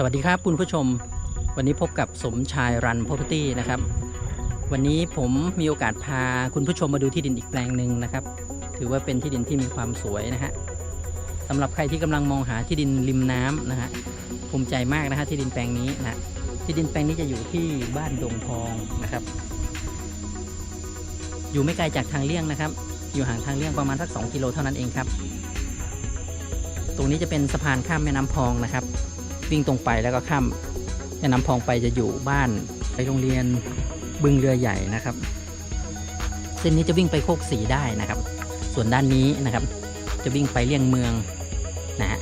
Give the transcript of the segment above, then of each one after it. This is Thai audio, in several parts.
สวัสดีครับคุณผู้ชม วันนี้พบกับสมชายรัน property นะครับ วันนี้ผมมีโอกาสพาคุณผู้ชมมาดูที่ดินอีกแปลงหนึ่งนะครับ ถือว่าเป็นที่ดินที่มีความสวยนะฮะสำหรับใครที่กำลังมองหาที่ดินริมน้ำนะฮะภูมิใจมากนะฮะที่ดินแปลงนี้นะฮะที่ดินแปลงนี้จะอยู่ที่บ้านดงทองนะครับ อยู่ไม่ไกลจากทางเลี่ยงนะครับ อยู่ห่างทางเลี่ยงประมาณสัก2กิโลเท่านั้นเองครับ ตรงนี้จะเป็นสะพานข้ามแม่น้ำพองนะครับ วิ่งตรงไปแล้วก็ข้ามแม่น้ำพองไปจะอยู่บ้านไปโรงเรียนบึงเรือใหญ่นะครับ เส้นนี้จะวิ่งไปโคกสีได้นะครับ ส่วนด้านนี้นะครับ จะวิ่งไปเลี่ยงเมืองนะฮะ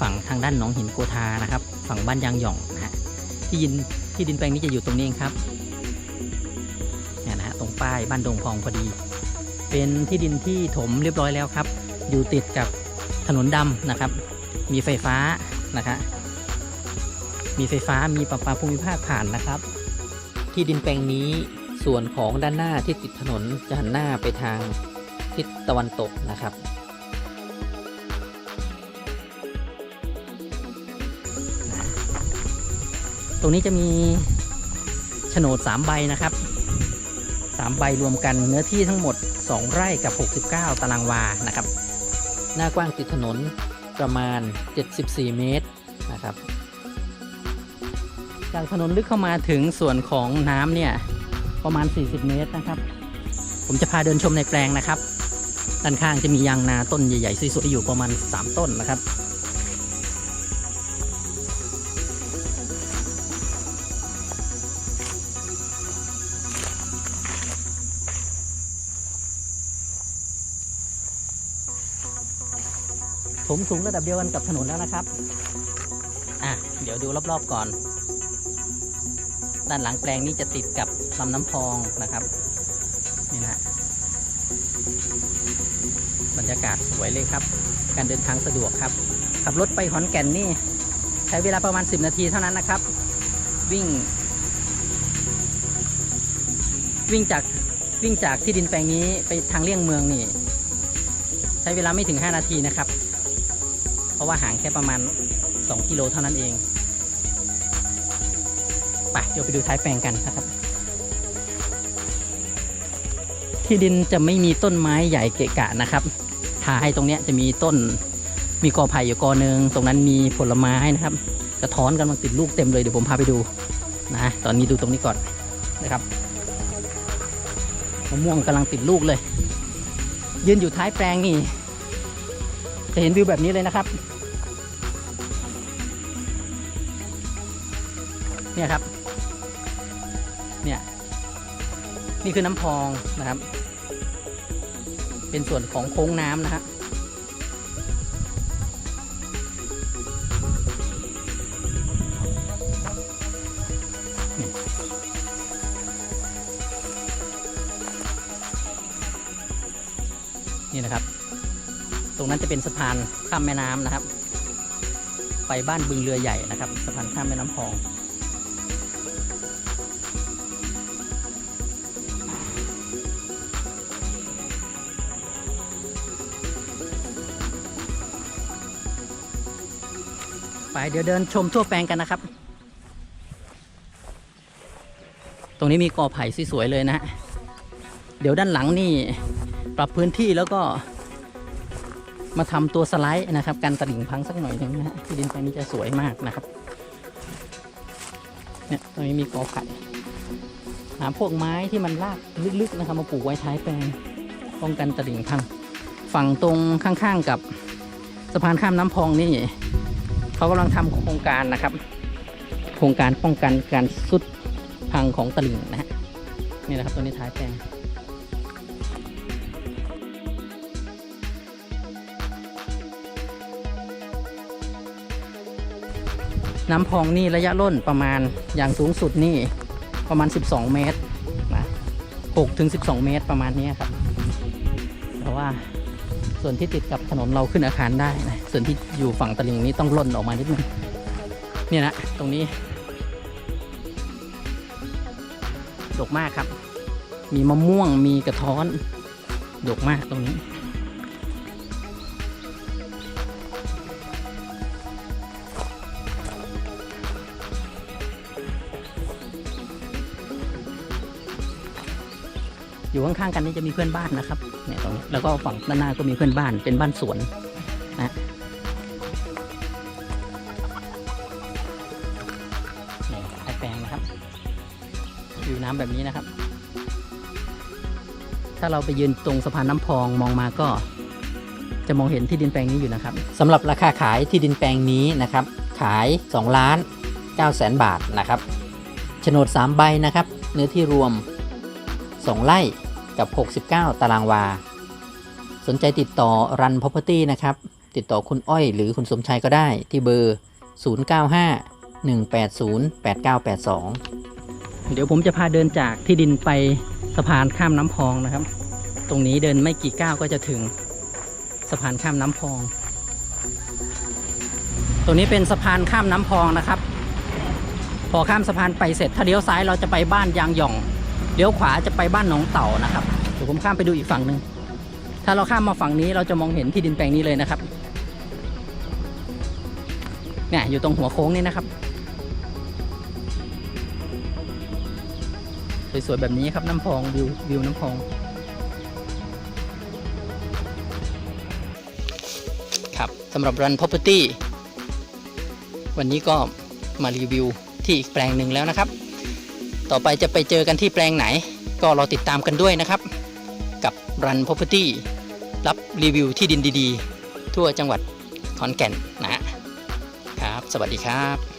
ฝั่งทางด้านหนองหินโกธานะครับ ฝั่งบ้านยางหย่องนะฮะที่ยินที่ดินแปลงนี้จะอยู่ตรงนี้เองครับเนี่ยนะฮะตรงป้ายบ้านดงพองพอดี เป็นที่ดินที่ถมเรียบร้อยแล้วครับ อยู่ติดกับถนนดำนะครับ มีไฟฟ้านะครับ มีไฟฟ้ามีประปาภูมิภาคผ่านนะครับ ที่ดินแปลงนี้ส่วนของด้านหน้าที่ติดถนนจะหันหน้าไปทางทิศตะวันตกนะครับ ตรงนี้จะมีโฉนด 3 ใบนะครับ 3 ใบรวมกันเนื้อที่ทั้งหมด 2 ไร่กับ 69 ตารางวานะครับ หน้ากว้างติดถนนประมาณ 74 เมตรนะครับ จากถนนลึกเข้ามาถึงส่วนของน้ำเนี่ยประมาณ 40 เมตรนะครับ ผมจะพาเดินชมในแปลงนะครับ ด้านข้างจะมียางนาต้นใหญ่ๆสวยๆอยู่ประมาณ 3 ต้นนะครับถมสูงระดับเดียวกันกับถนนแล้วนะครับ อะ เดี๋ยวดูรอบๆก่อน ด้านหลังแปลงนี้จะติดกับลำน้ำพองนะครับนี่นะฮะบรรยากาศสวยเลยครับ การเดินทางสะดวกครับ ขับรถไปขอนแก่นนี่ ใช้เวลาประมาณ 10 นาทีเท่านั้นนะครับ วิ่ง วิ่งจากวิ่งจากที่ดินแปลงนี้ไปทางเลี่ยงเมืองนี่ ใช้เวลาไม่ถึง 5 นาทีนะครับ เพราะว่าห่างแค่ประมาณ 2 กิโลเท่านั้นเอง เดี๋ยวไปดูท้ายแปลงกันนะครับ ที่ดินจะไม่มีต้นไม้ใหญ่เกะกะนะครับท้ายตรงเนี้ยจะมีต้นมีกอไผ่อยู่กอหนึ่งตรงนั้นมีผลไม้นะครับ กระท้อนกำลังติดลูกเต็มเลยเดี๋ยวผมพาไปดูนะตอนนี้ดูตรงนี้ก่อนนะครับมะม่วงกำลังติดลูกเลย ยืนอยู่ท้ายแปลงนี่จะเห็นวิวแบบนี้เลยนะครับ เนี่ยครับ เนี่ยนี่คือน้ำพองนะครับ เป็นส่วนของโค้งน้ำนะฮะนี่นี่นะครับ ตรงนั้นจะเป็นสะพานข้ามแม่น้ำนะครับ ไปบ้านบึงเรือใหญ่นะครับ สะพานข้ามแม่น้ำพอง ไปเดี๋ยวเดินชมทั่วแปลงกันนะครับ ตรงนี้มีกอไผ่สวยๆเลยนะฮะเดี๋ยวด้านหลังนี่ปรับพื้นที่แล้วก็ มาทำตัวสไลด์นะครับกันตลิ่งพังสักหน่อยหนึงนะฮะที่ดินแปลงนี้จะสวยมากนะครับเนี่ยตรงนี้มีกอไผ่หาพวกไม้ที่มันรากลึกๆนะครับมาปลูกไว้ท้ายแปลงป้องกันตลิ่งพัง ฝั่งตรงข้างๆกับสะพานข้ามน้ำพองนี่ เขากำลังทำโครงการนะครับ โครงการป้องกันการสุดพังของตลิ่งนะฮะนี่นะครับตัวนี้ท้ายแปลงน้ำพองนี่ระยะร่นประมาณอย่างสูงสุดนี่ประมาณ 12 เมตรนะ6ถึง 12 เมตรประมาณนี้ครับ แต่ว่า ส่วนที่ติดกับถนนเราขึ้นอาคารได้นะส่วนที่อยู่ฝั่งตลิ่งนี้ต้องล่นออกมานิดนึงเนี่ยนะตรงนี้ดกมากครับ มีมะม่วงมีกระท้อนดกมากตรงนี้ อยู่ข้างๆกันนี่จะมีเพื่อนบ้านนะครับเนี่ยตรงนี้แล้วก็ฝั่งด้านหน้าก็มีเพื่อนบ้านเป็นบ้านสวนนะนี่ไอแปลงนะครับอยู่น้ำแบบนี้นะครับ ถ้าเราไปยืนตรงสะพานน้ำพองมองมาก็ จะมองเห็นที่ดินแปลงนี้อยู่นะครับสำหรับราคาขายที่ดินแปลงนี้นะครับ ขาย2ล้าน9แสนบาทนะครับโฉนด 3 ใบนะครับ เนื้อที่รวม 2 ไร่ กับ 69 ตารางวา สนใจติดต่อรัน property นะครับ ติดต่อคุณอ้อยหรือคุณสมชายก็ได้ที่เบอร์ 095 180 8982 เดี๋ยวผมจะพาเดินจากที่ดินไปสะพานข้ามน้ำพองนะครับ ตรงนี้เดินไม่กี่ก้าวก็จะถึงสะพานข้ามน้ำพอง ตรงนี้เป็นสะพานข้ามน้ำพองนะครับ พอข้ามสะพานไปเสร็จถ้าเลี้ยวซ้ายเราจะไปบ้านยางหย่อง เลี้ยวขวาจะไปบ้านหนองเต่านะครับเดี๋ยวผมข้ามไปดูอีกฝั่งหนึ่งถ้าเราข้ามมาฝั่งนี้เราจะมองเห็นที่ดินแปลงนี้เลยนะครับเนี่ยอยู่ตรงหัวโค้งนี่นะครับสวยๆแบบนี้ครับน้ำพองวิววิวน้ำพองครับสำหรับ Run Property วันนี้ก็มารีวิวที่อีกแปลงหนึ่งแล้วนะครับ ต่อไปจะไปเจอกันที่แปลงไหน ก็รอติดตามกันด้วยนะครับ กับรัน Property รับรีวิวที่ดินดี ๆ ทั่วจังหวัดขอนแก่นนะฮะครับ สวัสดีครับ